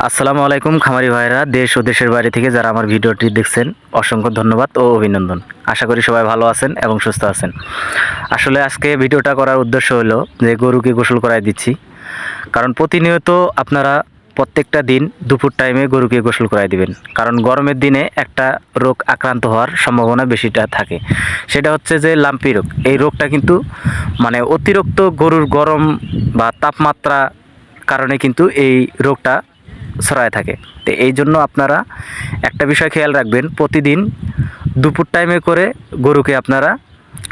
আসসালামু আলাইকুম, খামারি ভাইরা দেশ ও দেশের বাইরে থেকে যারা আমার ভিডিওটি দেখছেন, অসংখ্য ধন্যবাদ ও অভিনন্দন। আশা করি সবাই ভালো আছেন এবং সুস্থ আছেন। আসলে আজকে ভিডিওটা করার উদ্দেশ্য হলো যে গরুকে গোসল করাই দিচ্ছি। কারণ প্রতিনিয়ত আপনারা প্রত্যেকটা দিন দুপুর টাইমে গরুকে গোসল করাই দিবেন। কারণ গরমের দিনে একটা রোগ আক্রান্ত হওয়ার সম্ভাবনা বেশিটা থাকে। সেটা হচ্ছে যে লাম্পি রোগ। এই রোগটা কিন্তু মানে অতিরিক্ত গরুর গরম বা তাপমাত্রা কারণে কিন্তু এই রোগটা ছড়ায় থাকে। তো এই জন্য আপনারা একটা বিষয় খেয়াল রাখবেন, প্রতিদিন দুপুর টাইমে করে গরুকে আপনারা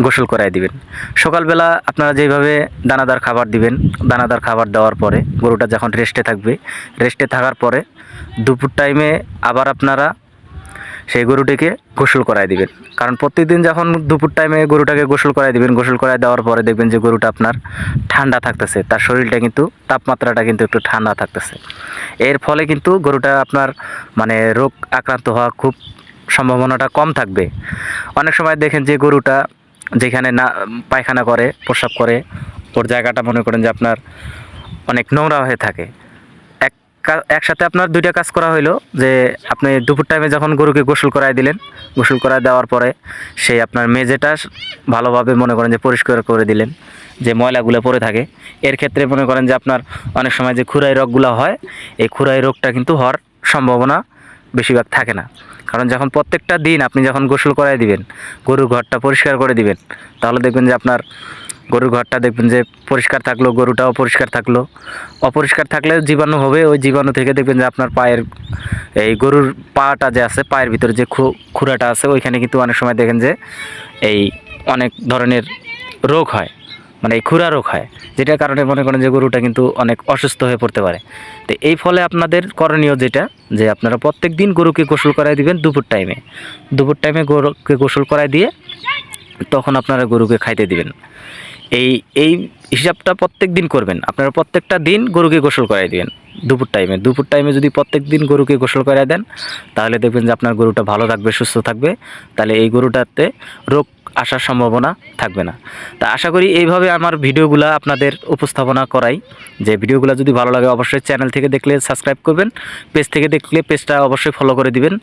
গোসল করাই দিবেন। সকালবেলা আপনারা যেভাবে দানাদার খাবার দিবেন, দানাদার খাবার দেওয়ার পরে গরুটা যখন রেস্টে থাকবে রেস্টে থাকার পরে দুপুর টাইমে আবার আপনারা সেই গরুটিকে গোসল করাই দিবেন। কারণ প্রত্যেকদিন যখন দুপুর টাইমে গরুটাকে গোসল করাই দিবেন, গোসল করাই দেওয়ার পরে দেখবেন যে গরুটা আপনার ঠান্ডা থাকতেছে, তার শরীরটা কিন্তু, তাপমাত্রাটা কিন্তু একটু ঠান্ডা থাকতেছে। এর ফলে কিন্তু গরুটা আপনার মানে রোগ আক্রান্ত হওয়া খুব সম্ভাবনাটা কম থাকবে। অনেক সময় দেখেন যে গরুটা যেখানে না, পায়খানা করে প্রস্রাব করে, ওর জায়গাটা মনে করেন যে আপনার অনেক নোংরা হয়ে থাকে। এক একসাথে আপনার দুইটা কাজ করা হইল যে আপনি দুপুর টাইমে যখন গরুকে গোসল করায় দিলেন, গোসল করায় দেওয়ার পরে সেই আপনার মেঝেটা ভালোভাবে মনে করেন যে পরিষ্কার করে দিলেন। যে ময়লাগুলো পড়ে থাকে। এর ক্ষেত্রে মনে করেন যে আপনার অনেক সময় যে খুরাই রোগগুলো হয়, এই খুরাই রোগটা কিন্তু হওয়ার সম্ভাবনা বেশিরভাগ থাকে না। কারণ যখন প্রত্যেকটা দিন আপনি যখন গোসল করাই দিবেন, গরুর ঘরটা পরিষ্কার করে দিবেন, তাহলে দেখবেন যে আপনার গরুর ঘরটা দেখবেন যে পরিষ্কার থাকল, গরুটাও পরিষ্কার থাকল। অপরিষ্কার থাকলে জীবাণু হবে, ওই জীবাণু থেকে দেখবেন যে আপনার পায়ের এই গরুর পাটা যে আছে, পায়ের ভিতরে যে খুরাটা আছে, ওইখানে কিন্তু অনেক সময় দেখেন যে এই অনেক ধরনের রোগ হয়। মানে এই খুরা রোগ হয়, যেটার কারণে মনে করেন যে গরুটা কিন্তু অনেক অসুস্থ হয়ে পড়তে পারে। তো এই ফলে আপনাদের করণীয় যেটা, যে আপনারা প্রত্যেক দিন গরুকে গোসল করাই দিবেন দুপুর টাইমে দুপুর টাইমে গরুকে গোসল করাই দিয়ে তখন আপনারা গরুকে খাইতে দিবেন। এই এই হিসাবটা প্রত্যেক দিন করবেন। আপনারা প্রত্যেকটা দিন গরুকে গোসল করাই দিবেন দুপুর টাইমে দুপুর টাইমে যদি প্রত্যেক দিন গরুকে গোসল করাই দেন, তাহলে দেখবেন যে আপনার গরুটা ভালো থাকবে, সুস্থ থাকবে। তাহলে এই গরুটাতে রোগ আসার সম্ভাবনা থাকবে না। তা আশা করি এইভাবে আমার ভিডিওগুলো আপনাদের উপস্থাপনা করাই। যে ভিডিওগুলো যদি ভালো লাগে অবশ্যই চ্যানেল থেকে দেখলে সাবস্ক্রাইব করবেন, পেজ থেকে দেখলে পেজটা অবশ্যই ফলো করে দিবেন।